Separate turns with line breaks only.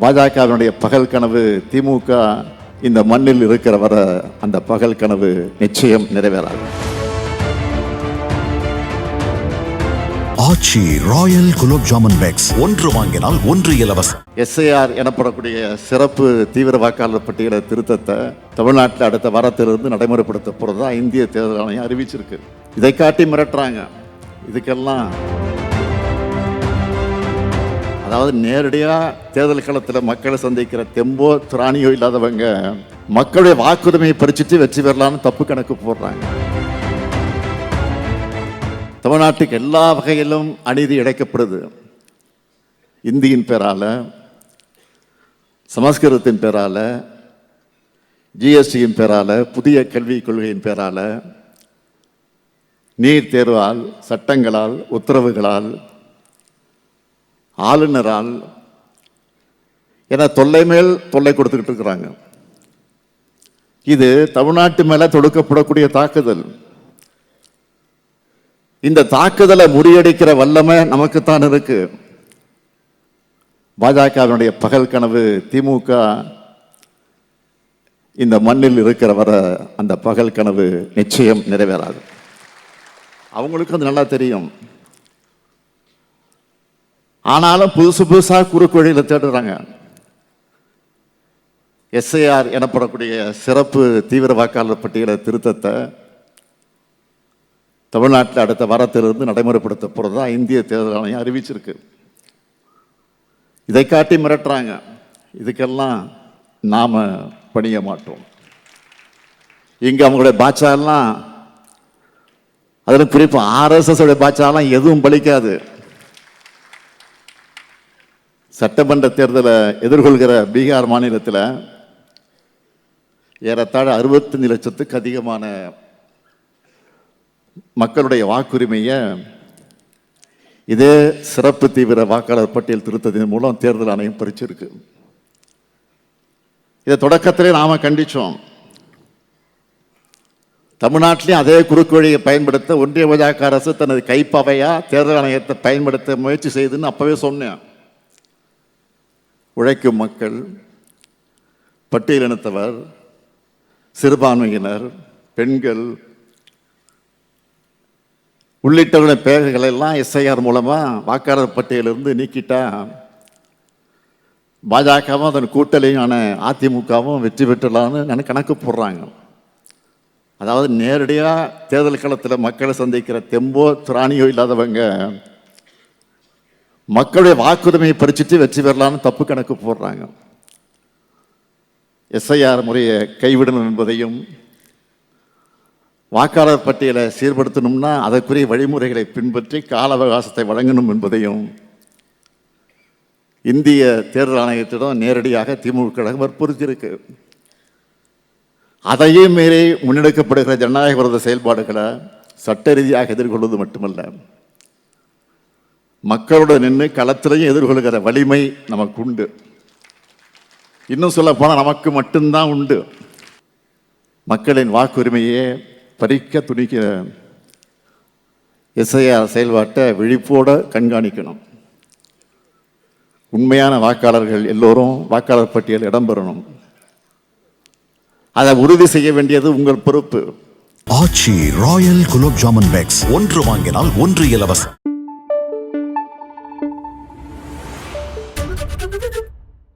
பாஜகவினுடைய பகல் கனவு திமுக இந்த மண்ணில் இருக்கிற வர அந்த பகல் கனவு நிச்சயம் நிறைவேறாது.
Aachi royal gulab jamun packs. ஒன்று வாங்கினால் ஒன்று இலவசம்.
எஸ்ஐஆர் எனப்படக்கூடிய சிறப்பு தீவிர வாக்காளர் பட்டியலை திருத்தத்தை தமிழ்நாட்டில் அடுத்த வாரத்திலிருந்து நடைமுறைப்படுத்த போகிறதா இந்திய தேர்தல் ஆணையம் அறிவிச்சிருக்கு. இதை காட்டி மிரட்டுறாங்க. இதுக்கெல்லாம் அதாவது நேரடியாக தேர்தல் களத்தில் மக்களை சந்திக்கிற தெம்போ திராணியோ இல்லாதவங்க மக்களுடைய வாக்குரிமையை பறிச்சுட்டு வெற்றி பெறலான்னு தப்பு கணக்கு போடுறாங்க. தமிழ்நாட்டுக்கு எல்லா வகையிலும் அநீதி இழைக்கப்படுது. இந்தியின் பேரால சமஸ்கிருதத்தின் பேரால ஜிஎஸ்டியின் பேரால புதிய கல்விக் கொள்கையின் பேரால நீட் தேர்வால் சட்டங்களால் உத்தரவுகளால் ஆளுநரால் ஏன்னா தொல்லை மேல் தொல்லை கொடுத்துக்கிட்டு இருக்கிறாங்க. இது தமிழ்நாட்டு மேல தொடுக்கப்படக்கூடிய தாக்குதல். இந்த தாக்குதலை முறியடிக்கிற வல்லமை நமக்குத்தான் இருக்கு. பாஜகவினுடைய பகல் கனவு திமுக இந்த மண்ணில் இருக்கிற வர அந்த பகல் கனவு நிச்சயம் நிறைவேறாது. அவங்களுக்கும் அது நல்லா தெரியும். ஆனாலும் புதுசு புதுசாக குறுக்கு வழியில தேடுறாங்க. எஸ்ஐஆர் எனப்படக்கூடிய சிறப்பு தீவிர வாக்காளர் பட்டியலை திருத்தத்தை தமிழ்நாட்டில் அடுத்த வாரத்திலிருந்து நடைமுறைப்படுத்த போகிறதா இந்திய தேர்தல் ஆணையம் அறிவிச்சிருக்கு. இதை காட்டி மிரட்டுறாங்க. இதுக்கெல்லாம் நாம் பணிய மாட்டோம். இங்கே அவங்களுடைய பாட்சாலாம் அதில் குறிப்பாக ஆர்எஸ்எஸ் உடைய பாட்சாலாம் எதுவும் பலிக்காது. சட்டமன்ற தேர்தலை எதிர்கொள்கிற பீகார் மாநிலத்தில் ஏறத்தாழ அறுபத்தஞ்சு லட்சத்துக்கு அதிகமான மக்களுடைய வாக்குரிமையை இதே சிறப்பு தீவிர வாக்காளர் பட்டியல் திருத்தத்தின் மூலம் தேர்தல் ஆணையம் பறிச்சிருக்கு. இதை தொடக்கத்திலே நாம கண்டித்தோம் தமிழ்நாட்டிலையும் அதே குறுக்கு வழியை பயன்படுத்த ஒன்றிய பாஜக அரசு தனது கைப்பவையா தேர்தல் ஆணையத்தை பயன்படுத்த முயற்சி செய்துன்னு அப்பவே சொன்னேன். உழைக்கும் மக்கள் பட்டியலினத்தவர் சிறுபான்மையினர் பெண்கள் உள்ளிட்டவருடைய பெயர்களை எல்லாம் எஸ்ஐஆர் மூலமாக வாக்காளர் பட்டியலிருந்து நீக்கிட்டா பாஜகவும் அதன் கூட்டலையான அதிமுகவும் வெற்றி பெற்றலான்னு கணக்கு போடுறாங்க. அதாவது நேரடியாக தேர்தல் களத்தில் மக்களை சந்திக்கிற தெம்போ திராணியோ இல்லாதவங்க மக்களுடைய வாக்குரிமையை பறிச்சுட்டு வெற்றி பெறலான்னு தப்பு கணக்கு போடுறாங்க. எஸ்ஐஆர் முறையை கைவிடணும் என்பதையும் வாக்காளர் பட்டியலை சீர்படுத்தணும்னா அதற்குரிய வழிமுறைகளை பின்பற்றி கால அவகாசத்தை வழங்கணும் என்பதையும் இந்திய தேர்தல் ஆணையத்திடம் நேரடியாக திமுக கழகம் வற்புறுத்தியிருக்கு. அதையும் மீறி முன்னெடுக்கப்படுகிற ஜனநாயக விரோத செயல்பாடுகளை சட்ட ரீதியாக எதிர்கொள்வது மட்டுமல்ல. மக்களோட நின்று களத்திலையும் எதிர்கொள்கிற வலிமை நமக்கு உண்டு இன்னும் சொல்ல போனால் நமக்கு மட்டும்தான் உண்டு. மக்களின் வாக்குரிமையே பறிக்க துணிக்கிற எஸ்ஐஆர் செயல்பாட்டை விழிப்போட கண்காணிக்கணும். உண்மையான வாக்காளர்கள் எல்லோரும் வாக்காளர் பட்டியல் இடம்பெறணும் அதை உறுதி செய்ய வேண்டியது உங்கள் பொறுப்பு.
Aachi royal gulab jamun packs. ஒன்று வாங்கினால் ஒன்று இலவசம்.